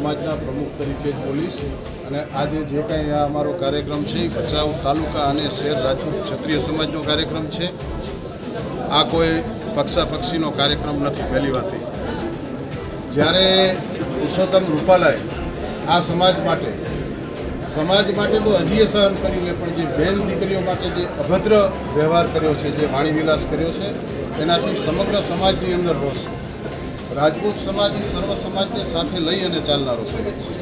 સમાજના પ્રમુખ તરીકે પોલીસ અને આજે જે કાંઈ આ અમારો કાર્યક્રમ છે, એ ભચાઉ તાલુકા અને શહેર રાજપૂત ક્ષત્રિય સમાજનો કાર્યક્રમ છે. આ કોઈ પક્ષાપક્ષીનો કાર્યક્રમ નથી, પહેલી વાત જ્યારે પુરુષોત્તમ રૂપાલાએ આ સમાજ માટે સમાજ માટે તો હજીએ સહન કર્યું છે પણ જે બેન દીકરીઓ માટે જે અભદ્ર વ્યવહાર કર્યો છે, જે વાણીવિલાસ કર્યો છે, એનાથી સમગ્ર સમાજની અંદર રોષ છે રાજપૂત સમાજ એ સર્વ સમાજને સાથે લઈ અને ચાલનારો સમાજ છે.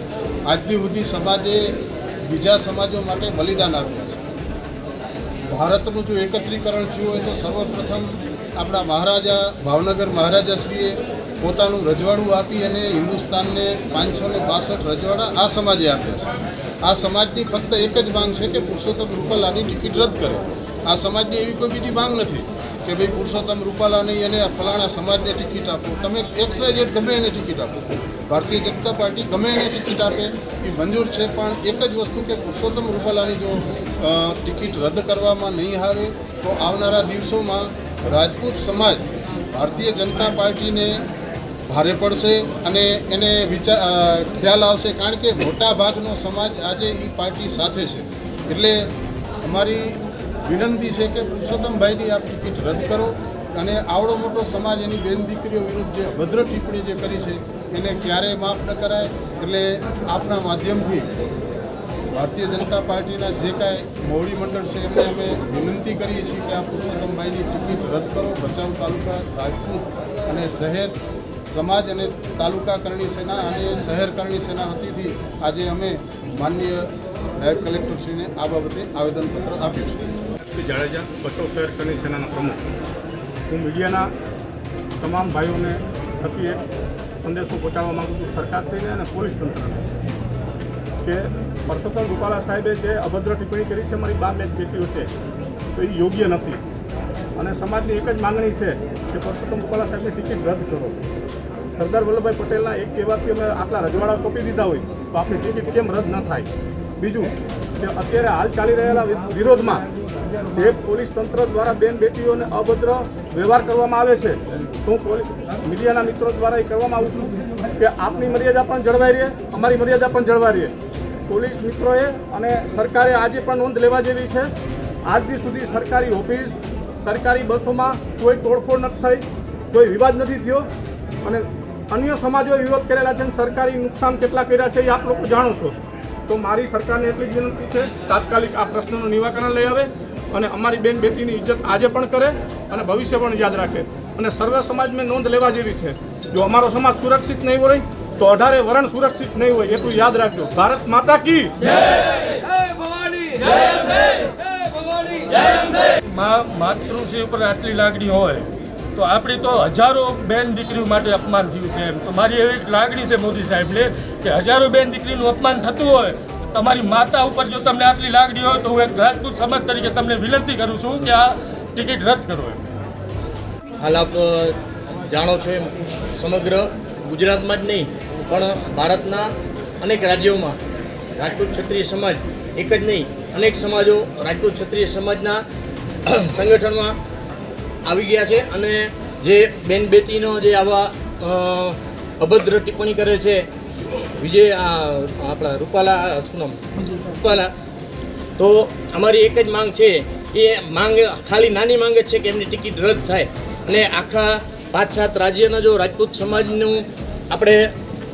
આજથી સુધી સમાજે બીજા સમાજો માટે બલિદાન આપ્યું છે. ભારતનું જો એકત્રીકરણ થયું હોય તો સર્વપ્રથમ આપણા મહારાજા, ભાવનગર મહારાજાશ્રીએ પોતાનું રજવાડું આપી અને હિન્દુસ્તાનને પાંચસો ને બાસઠ રજવાડા આ સમાજે આપ્યા છે. આ સમાજની ફક્ત એક જ માંગ છે કે પુરુષોત્તમ રૂપાલાની ટિકિટ રદ કરે. આ સમાજની એવી કોઈ બીજી માંગ નથી. કે ભાઈ પુરુષોત્તમ રૂપાલા નહીં અને ફલાણા સમાજને ટિકિટ આપો. તમે એક્સ વાય ઝેડ ગમે એને ટિકિટ આપો. ભારતીય જનતા પાર્ટી ગમે એને ટિકિટ આપે. એ મંજૂર છે, પણ એક જ વસ્તુ કે પુરુષોત્તમ રૂપાલાની જો ટિકિટ રદ કરવામાં નહીં આવે, તો આવનારા દિવસોમાં રાજપૂત સમાજ ભારતીય જનતા પાર્ટીને ભારે પડશે અને એને વિચાર ખ્યાલ આવશે. કારણ કે મોટા ભાગનો સમાજ આજે એ પાર્ટી સાથે છે. એટલે અમારી વિનંતી છે કે પુરુષોત્તમભાઈની આ ટિકિટ રદ કરો અને આવડો મોટો સમાજ એની બેન દીકરીઓ વિરુદ્ધ જે અભદ્ર ટિપ્પણી જે કરી છે, એને ક્યારેય માફ ન કરાય. એટલે આપના માધ્યમથી ભારતીય જનતા પાર્ટીના જે કાંઈ મોવડી મંડળ છે, એમને અમે વિનંતી કરીએ છીએ કે આ પુરુષોત્તમભાઈની ટિકિટ રદ કરો. ભચાઉ તાલુકા, રાજપૂત અને શહેર, સમાજ અને તાલુકા કરણી સેના અને શહેર કરણી સેના વતીથી આજે અમે માનનીય નાયબ કલેક્ટરશ્રીને આ બાબતે આવેદનપત્ર આપ્યું છે. શ્રી જાડેજા બચાવ શહેર કરની સેનાના પ્રમુખ. હું મીડિયાના તમામ ભાઈઓને થકી એક સંદેશો પહોંચાડવા માગું છું સરકારશ્રીને અને પોલીસ તંત્રને. કે પરસોત્તમ રૂપાલા સાહેબે જે અભદ્ર ટિપ્પણી કરી છે, મારી બા મેચ બેટીઓ છે, તો એ યોગ્ય નથી. અને સમાજની એક જ માંગણી છે કે પરસોત્તમ રૂપાલા સાહેબની ટિકિટ રદ કરો. સરદાર વલ્લભભાઈ પટેલના એક કહેવાથી અમે આટલા રજવાડા સોંપી દીધા હોય, તો આપણી ટિકિટ કેમ રદ ન થાય? બીજું કે અત્યારે હાલ ચાલી રહેલા વિરોધમાં જે પોલીસ તંત્ર દ્વારા બેન બેટીઓને અભદ્ર વ્યવહાર કરવામાં આવે છે, તો મીડિયાના મિત્રો દ્વારા એ કરવામાં આવું છું કે આપની મર્યાદા પણ જળવાઈ રહે, અમારી મર્યાદા પણ જળવાઈ રહે. પોલીસ મિત્રોએ અને સરકારે આજે પણ નોંધ લેવા જેવી છે આજ સુધી સરકારી ઓફિસ, સરકારી બસોમાં કોઈ તોડફોડ નથી થઈ, કોઈ વિવાદ નથી થયો, અને અન્ય સમાજોએ વિરોધ કરેલા છે અને સરકારી નુકસાન કેટલા કર્યા છે એ આપ લોકો જાણો છો. તો મારી સરકારને એટલી જ વિનંતી છે, તાત્કાલિક આ પ્રશ્નનું નિવારણ લઈ આવે. અને અમારી બેન બેટીની ઇજ્જત આજે પણ કરે અને ભવિષ્ય પણ યાદ રાખે. અને સર્વ સમાજને નોંધ લેવા જેવી છે. જો અમારો સમાજ સુરક્ષિત નહીં હોય તો અઢારે વરણ સુરક્ષિત નહીં હોય એટલું યાદ રાખજો. ભારત માતા કી જય! ભવાની જય અંબે જય! ભવાની જય અંબે મા માતૃશ્રી ઉપર આટલી લાગણી હોય તો આપણી તો હજારો બેન દીકરીઓ માટે અપમાન થયું છે એમ. તો મારી એવી એક લાગણી છે મોદી સાહેબને કે હજારો બેન દીકરીનું અપમાન થતું હોય તમારી માતા ઉપર જો તમને આટલી લાગણી હોય તો હું એક રાજપૂત સમાજ તરીકે તમને વિનંતી કરું છું કે આ ટિકિટ રદ કરો એમ. હાલ આપ જાણો છો એમ, સમગ્ર ગુજરાતમાં જ નહીં, પણ ભારતના અનેક રાજ્યોમાં રાજપૂત ક્ષત્રિય સમાજ એક જ નહીં, અનેક સમાજો રાજપૂત ક્ષત્રિય સમાજના સંગઠનમાં આવી ગયા છે અને જે બેન બેટીનો જે આવા અભદ્ર ટિપ્પણી કરે છે વિજય, આ આપણા રૂપાલા શું નામ? રૂપાલા. તો અમારી એક જ માંગ છે, એ માંગ ખાલી નાની માંગ જ છે કે એમની ટિકિટ રદ થાય. અને આખા પાંચ સાત રાજ્યના જો રાજપૂત સમાજનું આપણે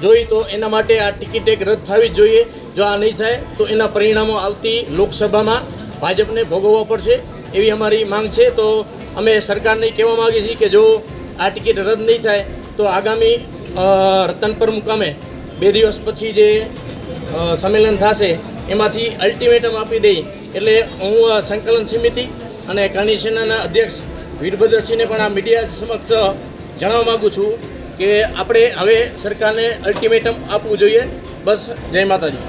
જોઈ તો એના માટે આ ટિકિટ એક રદ થવી જ જોઈએ. જો આ નહીં થાય, તો એના પરિણામો આવતી લોકસભામાં ભાજપને ભોગવવા પડશે એવી અમારી માંગ છે. તો અમે સરકારને કહેવા માગીએ છીએ કે જો આ ટિકિટ રદ નહીં થાય, તો આગામી રતનપર મુકામે બે દિવસ પછી જે સંમેલન થશે, એમાંથી અલ્ટિમેટમ આપી દઈ. એટલે હું સંકલન સમિતિ અને કાની સેનાના અધ્યક્ષ વીરભદ્રસિંહને પણ આ મીડિયા સમક્ષ જણાવવા માગું છું કે આપણે હવે સરકારને અલ્ટિમેટમ આપવું જોઈએ. બસ, જય માતાજી.